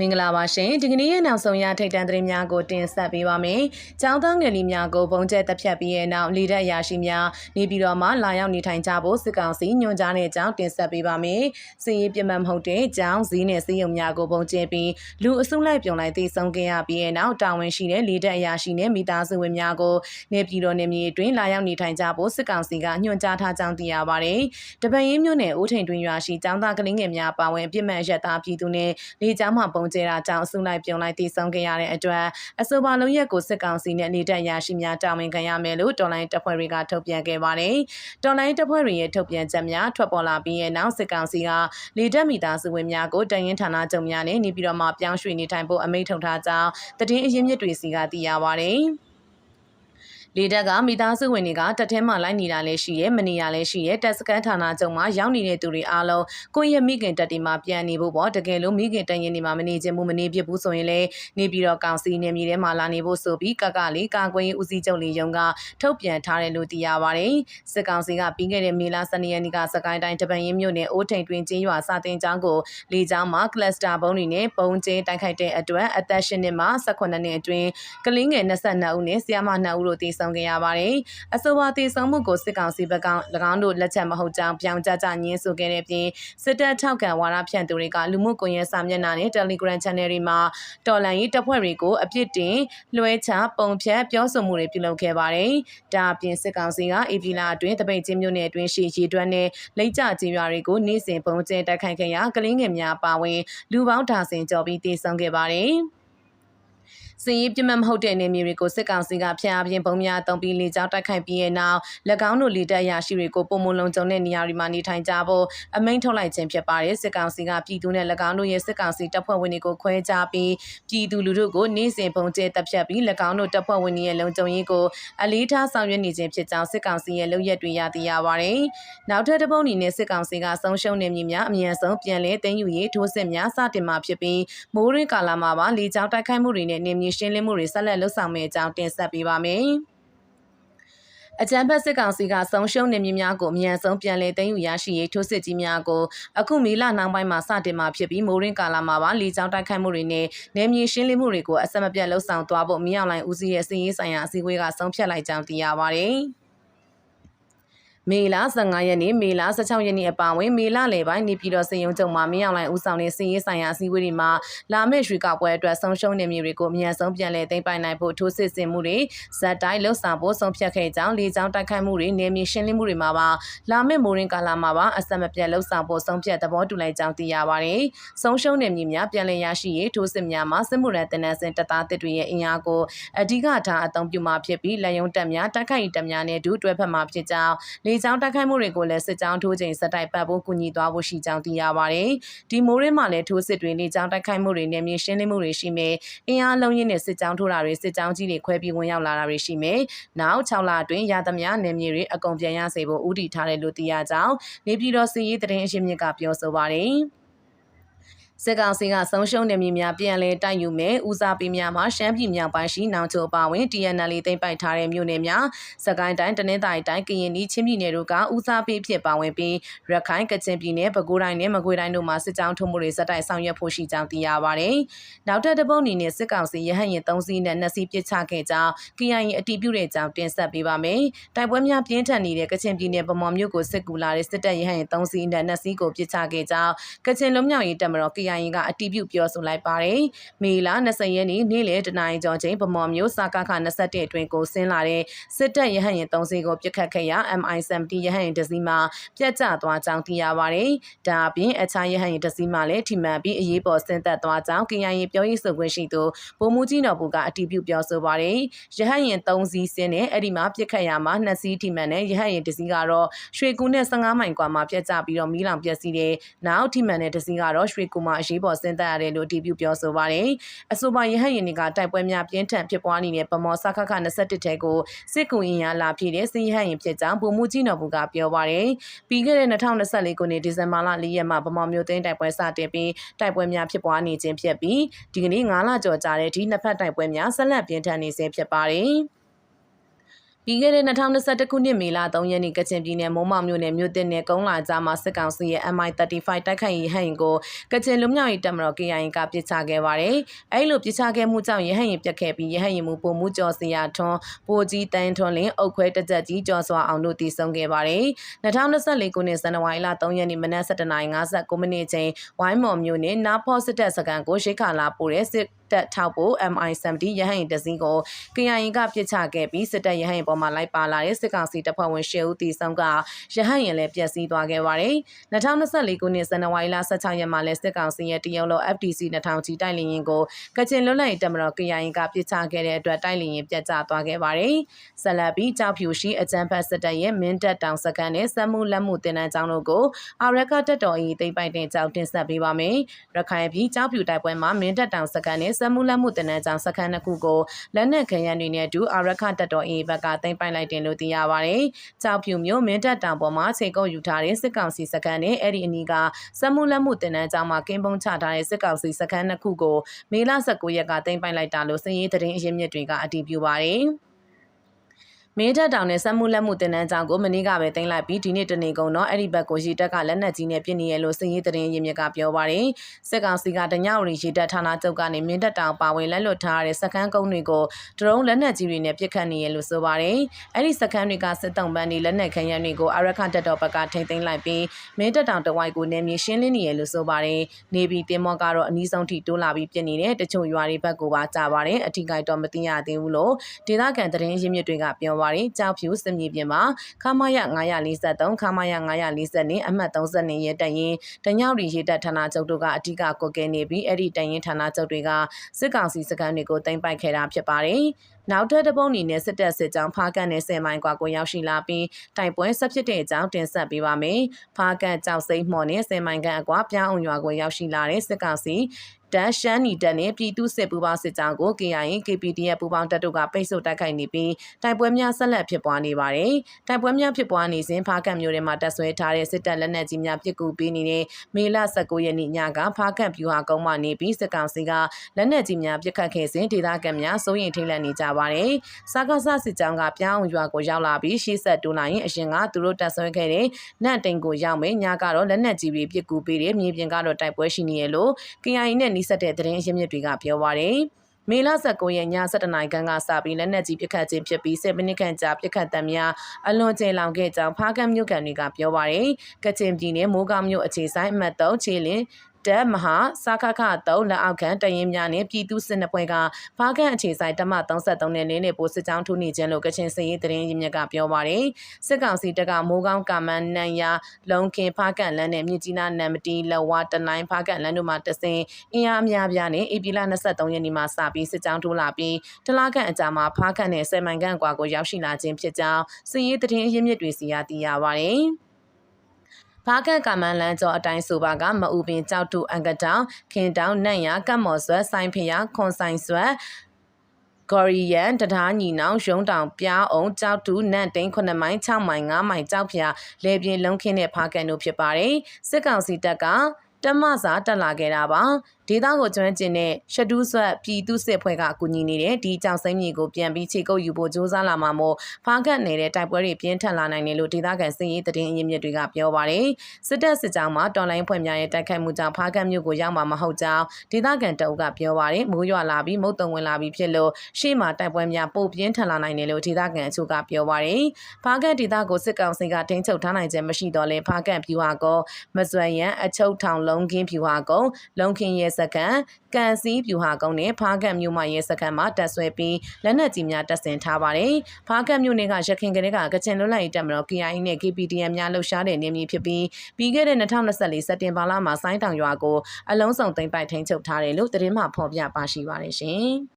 မင်္ဂလာပါရှင်ဒီကနေ့ရဲ့နောက်ဆုံးရထိတ်တန့်သတင်းများကိုတင်ဆက်ပေးပါမယ်။ကျောင်းသားငယ်လေးများကိုပုံကျဲတပ်ဖြတ်ပြီးတဲ့နောက်လေတပ်အရာရှိများနေပြည်တော်မှာလာရောက်နေထိုင်ကြဖို့စစ်ကောင်စီညွှန်ကြားတဲ့အကြောင်းတင်ဆက်ပေးပါမယ်။စီရေးပြတ်မှတ်မဟုတ်တဲ့ကျောင်းစည်းနဲ့စီးရုံများကိုပုံကျဲပြီးလူအစုလိုက်ပြုံလိုက်တည်ဆုံခဲ့ရပြီးတဲ့နောက်တာဝန်ရှိတဲ့လေတပ်အရာရှိနဲ့မိသားစုဝင်များကိုနေပြည်တော်နေမြေအတွင်းလာရောက်နေထိုင်ကြဖို့စစ်ကောင်စီကညွှန်ကြားထားကြောင်းသိရပါတယ်။တပန်ရင်းမြို့နယ်ဦးထိန်တွင်ရွာရှိကျောင်းသားကလေးငယ်များပါဝင်ပြစ်မှတ်ရက်သားပြည်သူနဲ့လေကျောင်းမှပုံကျဲတာကြောင့်အစုလိုက်ပြုံလိုက်တည်ဆုံခဲ့ရတဲ့အတွက်အဆိုပါလုံးရက်ကိုစစ်ကောင်စီနဲ့နေတပ်ရရှိများတာဝန်ခံရမယ်လို့တော်လိုင်းတပ်ဖွဲ့တွေကထုတ်ပြန်ခဲ့ပါတယ်။တော်လိုင်းတပ်ဖွဲ့တွေရဲ့ထုတ်ပြန်ချက်များထွက်ပေါ်လာပြီးရဲ့နောက်စစ်ကောင်စီကလေတပ်မိသားစုဝင်များကိုတရင်ဌာနချုပ်များနဲ့နေပြည်တော်မှာပြောင်းရွှေ့နေထိုင်ဖို့အမိန့်ထုတ်ထားကြောင်းတည်င်းအရင်းမြစ်တွေစီကသိရပါတယ်။ လေတပ်ကမိသားစုဝင်တွေကတက်ထဲမှာလိုက်နေတာလည်းရှိရဲမနေရလည်းရှိရဲတက်စကန်ဌာနချုပ်မှာရောက်နေတဲ့သူတွေအားလုံးကိုယ့်ရဲ့မိခင်တက်တီမှာပြန်နေဖို့ပေါ့တကယ်လို့မိခင်တန်ရင်တွေမှာမနေခြင်းမမနေဖြစ်ဘူးဆိုရင်လည်းနေပြီးတော့ကောင်စီနေမြေထဲမှာလာနေဖို့ဆိုပြီးကကလေးကာကွယ်ရေးဦးစီးချုပ်လေးယုံကထုတ်ပြန်ထားတယ်လို့သိရပါတယ်စစ်ကောင်စီကပြီးခဲ့တဲ့မေလ12ရက်နေ့ကစကိုင်းတိုင်းတပန်ရင်မြို့နယ်အိုးထိန်တွင်ကျင်းရွာစာတင်ကျောင်းကိုလေကျောင်းမှာကလစတာဘုံတွေနဲ့ပုံကျင်းတိုက်ခိုက်တဲ့အတွက်အသက်ရှင်နှစ်မှ18နှစ်အတွင်းကလင်းငယ်22ဦးနဲ့ဆရာမ2ဦးတို့တည်ဆုံခဲ့ရပါတယ်။အဆိုပါတည်ဆုံမှုကိုစစ်ကောင်စီဘက်က၎င်းတို့လက်ချက်မဟုတ်ကြောင်းပြောင်းကြကြညင်းဆိုခဲ့တဲ့ပြင်စစ်တပ်ထောက်ခံဝါဒဖြန့်သူတွေကလူမှုကွန်ရက်စာမျက်နှာနဲ့ Telegram Channel တွေမှာတော်လန်ရေးတပ်ဖွဲ့တွေကိုအပြစ်တင်လွှဲချပုံဖြတ်ပြောဆိုမှုတွေပြုလုပ်ခဲ့ပါတယ်။ဒါအပြင်စစ်ကောင်စီကအေပီလာအတွင်းတပိတ်ချင်းမြို့နယ်အတွင်းရှိရည်တွန်းနဲ့လိတ်ကြကြီးရွာတွေကိုနေ့စဉ်ပုံကျဲတိုက်ခိုက်ခဲ့ရာကလင်းငယ်များပါဝင်လူပေါင်းဒါဇင်ကျော်ပြီးတည်ဆုံခဲ့ပါတယ်။ စည်ရေးပြမမဟုတ်တဲ့နေမြေတွေကိုစစ်ကောင်စီကဖျက်အပြင်ပုံများတုံးပြီးလေကြောင်းတိုက်ခိုက်ပြီးတဲ့နောက်၎င်းတို့လေတပ်ရရှိတွေကိုပုံမလုံးကျုံတဲ့နေရာတွေမှာနေထိုင်ကြဖို့အမိန့်ထုတ်လိုက်ခြင်းဖြစ်ပါတယ်စစ်ကောင်စီကပြည်သူနဲ့၎င်းတို့ရဲ့စစ်ကောင်စီတပ်ဖွဲ့ဝင်တွေကိုခွဲခြားပြီးပြည်သူလူထုကိုနေ့စဉ်ပုံကျဲတပ်ဖြတ်ပြီး၎င်းတို့တပ်ဖွဲ့ဝင်တွေရဲ့လုံခြုံရေးကိုအလေးထားဆောင်ရွက်နေခြင်းဖြစ်ကြောင်းစစ်ကောင်စီရဲ့လုပ်ရက်တွေရသိရပါတယ်နောက်ထပ်တစ်ပုံအနေနဲ့စစ်ကောင်စီကဆုံးရှုံးနေမည်များအမြန်ဆုံးပြန်လည်သိမ်းယူရေးထိုးစစ်များစတင်မှာဖြစ်ပြီးမိုးရင်းကာလမှာပါလေကြောင်းတိုက်ခိုက်မှုတွေနဲ့နေမြေရှင်းလင်းမှုတွေဆက်လက်လှုပ်ဆောင်မယ့်အကြောင်းတင်ဆက်ပေးပါမယ်။အကြံဖက်စစ်ကောင်စီကဆုံးရှုံးနေမြများကိုအမြန်ဆုံးပြန်လည်သိမ်းယူရရှိရေးထိုးစစ်ကြီးများကိုအခုမေလနောက်ပိုင်းမှာစတင်မှာဖြစ်ပြီးမိုးရင်းကာလမှာပါလေကြောင်းတိုက်ခိုက်မှုတွေနဲ့နေမြေရှင်းလင်းမှုတွေကိုအဆက်မပြတ်လှုပ်ဆောင်သွားဖို့မြောက်လိုင်းဦးစီးရဲ့စီးရေးဆိုင်ရာအစည်းအဝေးကဆုံးဖြတ်လိုက်ကြောင်းသိရပါတယ်။ မေလ15ရက်နေ့မေလ16ရက်နေ့အပါအဝင်မေလလယ်ပိုင်းနေပြည်တော်စေယုံချုပ်မှာမင်းအောင်လှိုင်ဦးဆောင်တဲ့စီးရေးဆိုင်ရာအစည်းအဝေးတွေမှာလာမယ့်ရွှေကောက်ပွဲအတွက်ဆုံးရှုံးနေမြေတွေကိုအမြန်ဆုံးပြန်လည်သိမ်းပိုင်နိုင်ဖို့ထိုးစစ်ဆင်မှုတွေဇက်တိုင်းလှုပ်ဆောင်ဖို့ဆုံးဖြတ်ခဲ့ကြောင်းလေကြောင်းတိုက်ခိုက်မှုတွေနေမြေရှင်းလင်းမှုတွေမှာပါလာမယ့်မိုးရင်းကာလမှာပါအဆက်မပြတ်လှုပ်ဆောင်ဖို့ဆုံးဖြတ်သဘောတူလိုက်ကြောင်းသိရပါတယ်။ဆုံးရှုံးနေမြေများပြန်လည်ရရှိရေးထိုးစစ်များမှာစစ်မှုရန်တင်နန်းစင်တပ်သားတစ်တွေရဲ့အင်အားကိုအဓိကထားအသုံးပြုမှာဖြစ်ပြီးလက်ယုံတပ်များတိုက်ခိုက်တပ်များနဲ့ဒုတွဲဖက်မှာဖြစ်ကြောင်းလေကြောင်းတိုက်ခိုက်မှုတွေကိုလည်းစစ်ကြောင်းထိုးချိန်စက်တိုက်ပတ်ဖို့ကူညီသွားဖို့ရှိကြောင်းသိရပါတယ်။ဒီမိုးရင်းမှာလည်းထိုးစစ်တွေလေကြောင်းတိုက်ခိုက်မှုတွေနဲ့မြေရှင်းလင်းမှုတွေရှိမယ်။အင်အားလုံးရင်းနဲ့စစ်ကြောင်းထိုးတာတွေစစ်ကြောင်းကြီးတွေခွဲပြီးဝင်ရောက်လာတာတွေရှိမယ်။နောက်6လအတွင်းရသမျှနယ်မြေတွေအကုန်ပြန်ရစေဖို့ဥတီထားတယ်လို့သိရကြောင်းနေပြည်တော်စီရေးတရင်အရှိမြစ်ကပြောဆိုပါတယ်။ စစ်ကောင်စီကဆုံးရှုံးနေမည်များပြန်လည်တိုက်ယူမယ်ဦးစားပေးများမှာရှမ်းပြည်မြောက်ပိုင်းရှိနောင်ချိုအပါဝင် TNL သိမ်းပိုက်ထားတဲ့မြို့နယ်များစကိုင်းတိုင်းတနင်္သာရီတိုင်းကရင်ပြည်ချင်းပြည်နယ်တို့ကဦးစားပေးဖြစ်ပါဝင်ပြီးရခိုင်ကချင်ပြည်နယ်ပဲခူးတိုင်းနဲ့မကွေးတိုင်းတို့မှာစစ်ကြောင်းထုံးမှုတွေစက်တိုက်ဆောင်ရွက်ဖို့ရှိကြောင်းသိရပါတယ်။နောက်ထပ်တစ်ပုတ်အနေနဲ့စစ်ကောင်စီရဟတ်ရင်3စီးနဲ့2စီးပစ်ချခဲ့ကြောင်း KIA အတီးပြုတဲ့ကြောင်းတင်ဆက်ပေးပါမယ်။တိုက်ပွဲများပြင်းထန်နေတဲ့ကချင်ပြည်နယ်ဗမော်မြို့ကိုစစ်ကူလာတဲ့စစ်တပ်ရဟတ်ရင်3စီးနဲ့2စီးကိုပစ်ချခဲ့ကြောင်းကချင်လုံမြောက်ရေးတပ်မတော် KIA ကအတည်ပြုပြောဆိုလိုက်ပါတယ်။မေလ20ရက်နေ့နေ့လယ်တနာရီကျော်ချိန်ဗမော်မျိုးစာကခ21အတွင်းကိုဆင်းလာတဲ့စစ်တပ်ရဟတ်ရင်3စီးကိုပြစ်ခတ်ခဲ့ရာ MI70 ရဟတ်ရင်တစ်စီးမှာပြတ်ကျသွားကြောင်းသိရပါတယ်။ဒါအပြင်အခြားရဟတ်ရင်တစ်စီးမှာလည်းထိမှန်ပြီးအရေးပေါ်ဆင်းသက်သွားကြောင်း KIA ပြောရေးဆိုခွင့်ရှိသူဗိုလ်မှူးကြီးတော်ဘူကအတည်ပြုပြောဆိုပါတယ်။ရဟတ်ရင်3စီးဆင်းတဲ့အဲ့ဒီမှာပြစ်ခတ်ရမှာ2စီးထိမှန်တဲ့ရဟတ်ရင်တစ်စီးကတော့ရွှေကူနဲ့15မိုင်ကွာမှာပြတ်ကျပြီးတော့မီးလောင်ပျက်စီးတဲ့နောက်ထိမှန်တဲ့တစ်စီးကတော့ရွှေကူမှာအရေးပေါ်ဆင်းသက်ရတယ်လို့အတည်ပြုပြောဆိုပါတယ်။အဆိုပါရဟတ်ရင်တွေကတိုက်ပွဲများပြင်းထန်ဖြစ်ပွားနေတဲ့ပမော်စခခ21ထဲကိုစစ်ကူရင်ရလာဖြစ်တဲ့စစ်ရဟတ်ရင်ဖြစ်ကြောင်းဗိုလ်မှူးကြီးနော်ဘူးကပြောပါတယ်။ပြီးခဲ့တဲ့2024ခုနှစ်ဒီဇင်ဘာလ4ရက်မှာပမော်မျိုးသိန်းတိုက်ပွဲစတင်ပြီးတိုက်ပွဲများဖြစ်ပွားနေခြင်းဖြစ်ပြီးဒီကနေ့9လကျော်ကြာတဲ့ဒီနှစ်ဖက်တိုက်ပွဲများဆက်လက်ပြင်းထန်နေဆဲဖြစ်ပါတယ်။ ပြီးခဲ့တဲ့2021ခုနှစ်မေလ3ရက်နေ့ကချင်ပြည်နယ်မိုးမောင်မြို့နယ်မြို့တစ်နယ်ကုန်းလာကြားမှာစစ်ကောင်စီရဲ့ MI35 တိုက်ခိုက်ရေးဟန်ရင်ကိုကချင်လူမျိုးရေးတပ်မတော် KIA ကပစ်ချခဲ့ပါတယ်။အဲဒီလိုပစ်ချခဲ့မှုကြောင့်ရဟန်ရင်ပြတ်ခဲ့ပြီးရဟန်ရင်မူပုံမှုကျော်စရာထွန်းပိုကြီးတန်းထွန်းလင်းအုတ်ခွဲတကြက်ကြီးကျော်စွာအောင်တို့တည်ဆုံခဲ့ပါတယ်။2024ခုနှစ်ဇန်နဝါရီလ3ရက်နေ့မနက်7:59မိနစ်ချိန်ဝိုင်းမော်မြို့နယ်နာဖော့စစ်တပ်စခန်းကိုရှိခါလာပို့တဲ့စစ်တပ်ထောက်ဖို့ MI70 ရဟန်တစည်းကို KIA ကပြစ်ချခဲ့ပြီးစစ်တပ်ရဟန်ပေါ်မှာလိုက်ပါလာတဲ့စစ်ကောင်စီတပ်ဖွဲ့ဝင်10ဦးတီဆောင်ကရဟန်ရင်လည်းပျက်စီးသွားခဲ့ပါတယ်။2024ခုနှစ်ဇန်နဝါရီလ16ရက်မှာလည်းစစ်ကောင်စီရဲ့တရုတ်လို FTC 2000ကြီးတိုက်လင်းရင်ကိုကချင်လွတ်လပ်ရေးတပ်မတော် KIA ကပြစ်ချခဲ့တဲ့အတွက်တိုက်လင်းရင်ပြတ်ကျသွားခဲ့ပါတယ်။ဆက်လက်ပြီးကြောက်ဖြူရှိအကြမ်းဖက်စစ်တပ်ရဲ့မင်းတပ်တောင်စခန်းနဲ့စက်မှုလက်မှုတင်နန်းကျောင်းတို့ကိုအာရကတက်တော်အီသိမ့်ပိုက်တဲ့ကြောင်းတင်ဆက်ပေးပါမယ်။ရခိုင်ပြည်ကြောက်ဖြူတိုက်ပွဲမှာမင်းတပ်တောင်စခန်းနဲ့စက်မှုလက်မှုတင်နန်းကျောင်းစခန်းနှစ်ခုကိုလက်နက်ခဲယမ်းတွေနဲ့အတူအာရခတက်တော်အေးဘက်ကသိမ်းပိုက်လိုက်တယ်လို့သိရပါတယ်။ကြောက်ဖြူမျိုးမင်းတပ်တောင်ပေါ်မှာချိန်ကုပ်ယူထားတဲ့စစ်ကောင်စီစခန်းနဲ့အဲ့ဒီအနီးကစက်မှုလက်မှုတင်နန်းကျောင်းမှာကင်းပုံချထားတဲ့စစ်ကောင်စီစခန်းနှစ်ခုကိုမေလ19ရက်ကသိမ်းပိုက်လိုက်တာလို့စည်ရေးသတင်းအရင်းမြစ်တွေကအတည်ပြုပါတယ်။ မင်းတပ်တောင်နဲ့စက်မှုလက်မှုတင်နန်းကြောင်းကိုမနေ့ကပဲတင်လိုက်ပြီးဒီနေ့တနေ့ကုန်တော့အဲ့ဒီဘက်ကိုရေတပ်ကလက်နက်ကြီးနဲ့ပြစ်နေရလို့စည်ရေးတရင်ရင်းမြစ်ကပြောပါတယ်စစ်ကောင်စီကတညဝရီရေတပ်ဌာနချုပ်ကနေမင်းတပ်တောင်ပါဝင်လက်လွတ်ထားတဲ့စခန်းကုန်းတွေကိုဒရုန်းလက်နက်ကြီးတွေနဲ့ပစ်ခတ်နေရလို့ဆိုပါတယ်အဲ့ဒီစခန်းတွေကစစ်တုံးပန်းတွေလက်နက်ခဲယမ်းတွေကိုအရခတက်တော်ဘက်ကထိမ့်သိမ်းလိုက်ပြီးမင်းတပ်တောင်တဝိုက်ကိုနေမြေရှင်းလင်းနေရလို့ဆိုပါတယ်နေပြည်တင်မော့ကတော့အနီးဆုံးထိတိုးလာပြီးပြစ်နေတဲ့တချို့ရွာတွေဘက်ကိုပါကြာပါတယ်အထီးကိုက်တော့မသိရသေးဘူးလို့ဒေသခံတရင်ရင်းမြစ်တွေကပြောပါတယ်ကြောက်ဖြူစစ်မြေပြင်မှာခမာယ943ခမာယ940အမှတ်32ရဲတရင်တညောက်ရီရေတပ်ဌာနချုပ်တို့ကအထူးကွက်ကဲနေပြီးအဲ့ဒီတရင်ဌာနချုပ်တွေကစစ်ကောင်စီစခန်းတွေကိုတင်ပိုက်ခဲ့တာဖြစ်ပါတယ်နောက်ထပ်တပုံအနေနဲ့စစ်တပ်စစ်ကြောင်းဖားကန်နဲ့ဆယ်မိုင်ကွာကိုရောက်ရှိလာပြီးတိုင်ပွဲဆက်ဖြစ်တဲ့အကြောင်းတင်ဆက်ပေးပါမယ်။ဖားကန်ကြောက်စိမ့်မော်နဲ့ဆယ်မိုင်ကန်အကွာပြောင်းအောင်ရွာကိုရောက်ရှိလာတဲ့စစ်ကောင်စီ တန်းရှမ်းနီတက်နဲ့ပြည်သူစစ်ပူးပေါင်းစစ်ကြောင်းကို KIA KPDF ပူးပေါင်းတပ်တို့ကပိတ်ဆို့တိုက်ခိုက်နေပြီးတိုက်ပွဲများဆက်လက်ဖြစ်ပွားနေပါတယ်။တိုက်ပွဲများဖြစ်ပွားနေစဉ်ဖားကန့်မြို့ထဲမှာတပ်ဆွဲထားတဲ့စစ်တပ်လက်နက်ကြီးများပစ်ကူပေးနေတဲ့မေလ19ရက်နေ့ညကဖားကန့်ပြူဟာကုန်းမှနေပြီးစစ်ကောင်စီကလက်နက်ကြီးများပစ်ခတ်ခဲ့စဉ်ဒေသခံများစိုးရိမ်ထိတ်လန့်နေကြပါတယ်။စကားဆစစ်ကြောင်းကပြောင်းရွာကိုရောက်လာပြီးရှေ့ဆက်တိုးလာရင်အရင်ကသူတို့တပ်ဆွဲခဲ့တဲ့နန့်တိန်ကိုရောက်မယ်ညကတော့လက်နက်ကြီးတွေပစ်ကူပေးတယ်မြေပြင်ကတော့တိုက်ပွဲရှိနေရလို့ KIA နဲ့နှိစက်တဲ့သတင်းရင်းမြစ်တွေကပြောပါရယ်မေလ19ရက်ည7:00နာရီခန့်ကစပြီးလက်နက်ကြီးပစ်ခတ်ခြင်းဖြစ်ပြီး10မိနစ်ခန့်ကြာပစ်ခတ်တံများအလွန်ကျလောင်ခဲ့ကြောင်းဖားကမ်းမြို့ကန်တွေကပြောပါရယ်ကချင်ပြည်နယ်မိုးကောင်းမြို့အခြေဆိုင်အမှတ်3ခြေလင်း တပ်မဟာစခခ3လက်အောက်ခံတရင်များနဲ့ပြည်သူစစ်နှစ်ဖွဲ့ကဖားကန်အခြေဆိုင်တမ33နဲ့လင်းနေပိုစစ်ကြောင်းထိုးနေခြင်းလို့ကချင်စည်ရေးသတင်းရင်းမြစ်ကပြောပါတယ်စစ်ကောင်စီတပ်ကမိုးကောင်းကာမန်နန်ယာလုံခင်ဖားကန်လန်းနဲ့မြစ်ကြီးနားနံမတီလဝတနိုင်းဖားကန်လန်းတို့မှတဆင်အင်အားအများပြားနဲ့ဧပြီလ23ရက်နေ့မှာစပြီးစစ်ကြောင်းထိုးလာပြီးတလားကန်အကြမှာဖားကန်နဲ့ဆယ်မိုင်ကန်ကွာကိုရောက်ရှိလာခြင်းဖြစ်ကြောင်းစည်ရေးသတင်းရင်းမြစ်တွေစီရသိရပါတယ် ဘာကကမန်လန်းကျော်အတိုင်းဆိုပါကမအူပင်ကြောက်တူအင်္ဂတောင်ခင်တောင်နန့်ရကတ်မော်ဆွဲဆိုင်ဖျားခွန်ဆိုင်ဆွဲဂေါ်ရီယန်တထားညီနောင်ရုံတောင်ပြားအောင်ကြောက်တူနန့်တိန်9မိုင်6မိုင်9မိုင်ကြောက်ဖျားလေပြင်းလုံးခင်းတဲ့ဖားကန်တို့ဖြစ်ပါတယ်စစ်ကောင်စီတပ်ကတမစာတက်လာခဲ့တာပါဒေသကိုကျွမ်းကျင်တဲ့ရှဒူးဆွတ်ပြည်သူစစ်ဖွဲ့ကအကူအညီနေတဲ့ဒီကြောင်စိမ့်မြေကိုပြန်ပြီးခြေကုပ်ယူဖို့ကြိုးစားလာမှာမို့ဖားကတ်နေတဲ့တိုက်ပွဲတွေပြင်းထန်လာနိုင်တယ်လို့ဒေသခံစစ်ရေးသတင်းအရင်းမြစ်တွေကပြောပါတယ်စစ်တပ်စစ်ကြောင်းမှာတော်လိုင်းဖွဲ့များရဲ့တိုက်ခိုက်မှုကြောင့်ဖားကတ်မြို့ကိုရောက်မှာမဟုတ်ကြောင်းဒေသခံတအုပ်ကပြောပါတယ်မိုးရွာလာပြီးမုတ်တုံဝင်လာပြီးဖြစ်လို့ရှေ့မှာတိုက်ပွဲများပိုပြင်းထန်လာနိုင်တယ်လို့ဒေသခံအချို့ကပြောပါတယ်ဖားကတ်ဒေသကိုစစ်ကောင်စီကထိန်းချုပ်ထားနိုင်ခြင်းမရှိတော့လဲဖားကတ်ဖြူဟာကောမစွမ်းရန်အချုပ်ထောင်လုံးကင်းဖြူဟာကောလုံခင်းရဲစခန်းကန်စီးပြူဟာကုန်းနဲ့ဖားကတ်မြို့မှာရဲစခန်းမှာတပ်ဆွဲပြီးလက်နက်ကြီးများတပ်ဆင်ထားပါတယ်။ဖားကတ်မြို့နယ်ကရခိုင်ကလေးကကချင်လွတ်လပ်ရေးတပ်မတော် KIA နဲ့ KPDM များလှုပ်ရှားတဲ့နေမြေဖြစ်ပြီးပြီးခဲ့တဲ့2024စက်တင်ဘာလမှာဆိုင်းတောင်ရွာကိုအလုံးစုံသိမ်းပိုက်ထိန်းချုပ်ထားတယ်လို့သတင်းမှဖော်ပြပါရှိပါတယ်ရှင်။